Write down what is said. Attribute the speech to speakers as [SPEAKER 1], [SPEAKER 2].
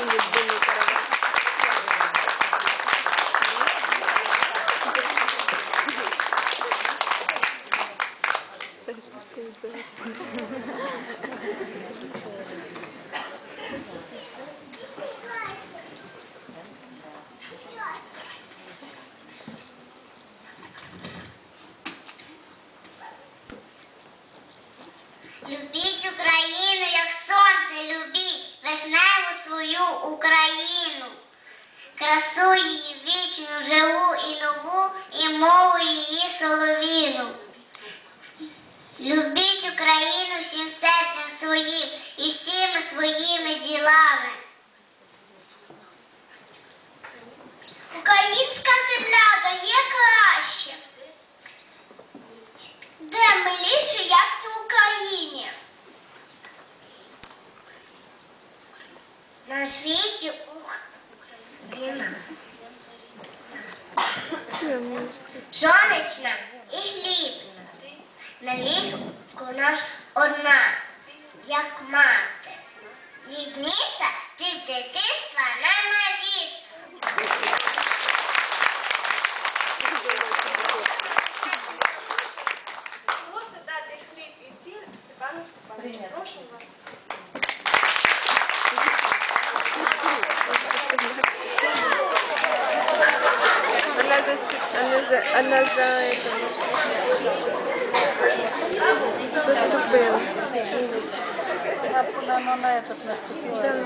[SPEAKER 1] любимий караван.
[SPEAKER 2] Любіть Україну, як сонце, любіть вишневу свою Україну. Красу її вічну, живу і нову, і мову її соловіну. Любіть Україну всім серцем своїм і всіми своїми ділами. Українська земля дає краще. Де миліше, як в Україні? На світі Україна. Сонячна і хлібна. На віку наш одна, як мати. Рідніша ти з дитинства наймаліша.
[SPEAKER 3] Просить дати хліб і сіль Степану Степановичу. Прошу вас.
[SPEAKER 1] Она за, это, заступила.
[SPEAKER 4] Она на этот наступила.